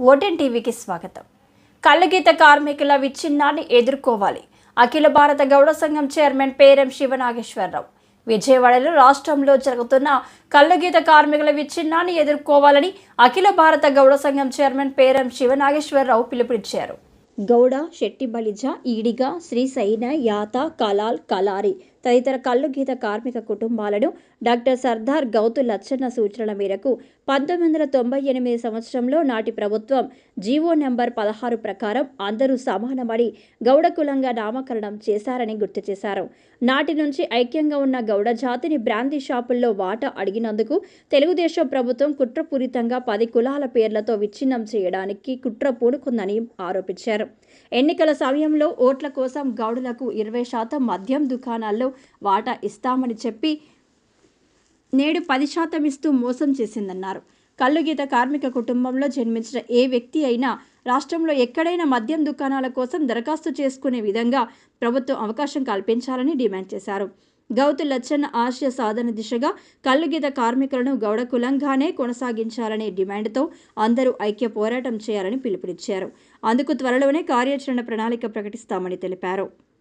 ఓటెన్ టీవీకి స్వాగతం. కళ్ళగీత కార్మికుల విచ్ఛిన్నాన్ని ఎదుర్కోవాలి. అఖిల భారత గౌడ సంఘం చైర్మన్ పేరం శివనాగేశ్వరరావు. విజయవాడలో రాష్ట్రంలో జరుగుతున్న కళ్ళగీత కార్మికుల విచ్ఛిన్నాన్ని ఎదుర్కోవాలని అఖిల భారత గౌడ సంఘం చైర్మన్ పేరం శివనాగేశ్వరరావు పిలుపునిచ్చారు. గౌడ శెట్టి బలిజ ఈడిగ శ్రీ సైన యాత కలాల్ కలారి తదితర కల్లుగీత కార్మిక కుటుంబాలను డాక్టర్ సర్దార్ గౌతు లచ్చన్న సూచనల మేరకు పంతొమ్మిది వందల తొంభై ఎనిమిది సంవత్సరంలో నాటి ప్రభుత్వం జీవో నెంబర్ పదహారు ప్రకారం అందరూ సమానమని గౌడ కులంగా నామకరణం చేశారని గుర్తు చేశారు. నాటి నుంచి ఐక్యంగా ఉన్న గౌడ జాతిని బ్రాందీ షాపుల్లో వాటా అడిగినందుకు తెలుగుదేశం ప్రభుత్వం కుట్రపూరితంగా పది కులాల పేర్లతో విచ్ఛిన్నం చేయడానికి కుట్ర పూనుకుందని ఆరోపించారు. ఎన్నికల సమయంలో ఓట్ల కోసం గౌడులకు ఇరవై శాతం మద్యం దుకాణాల్లో వాటా ఇస్తామని చెప్పి నేడు పది శాతం ఇస్తూ మోసం చేసిందన్నారు. కల్లుగీత కార్మిక కుటుంబంలో జన్మించిన ఏ వ్యక్తి అయినా రాష్ట్రంలో ఎక్కడైనా మద్యం దుకాణాల కోసం దరఖాస్తు చేసుకునే విధంగా ప్రభుత్వం అవకాశం కల్పించాలని డిమాండ్ చేశారు. గౌతు లచ్చన్న ఆశయ సాధన దిశగా కల్లుగీత కార్మికులను గౌడ కులంగానే కొనసాగించాలనే డిమాండ్తో అందరూ ఐక్య పోరాటం చేయాలని పిలుపునిచ్చారు. అందుకు త్వరలోనే కార్యాచరణ ప్రణాళిక ప్రకటిస్తామని తెలిపారు.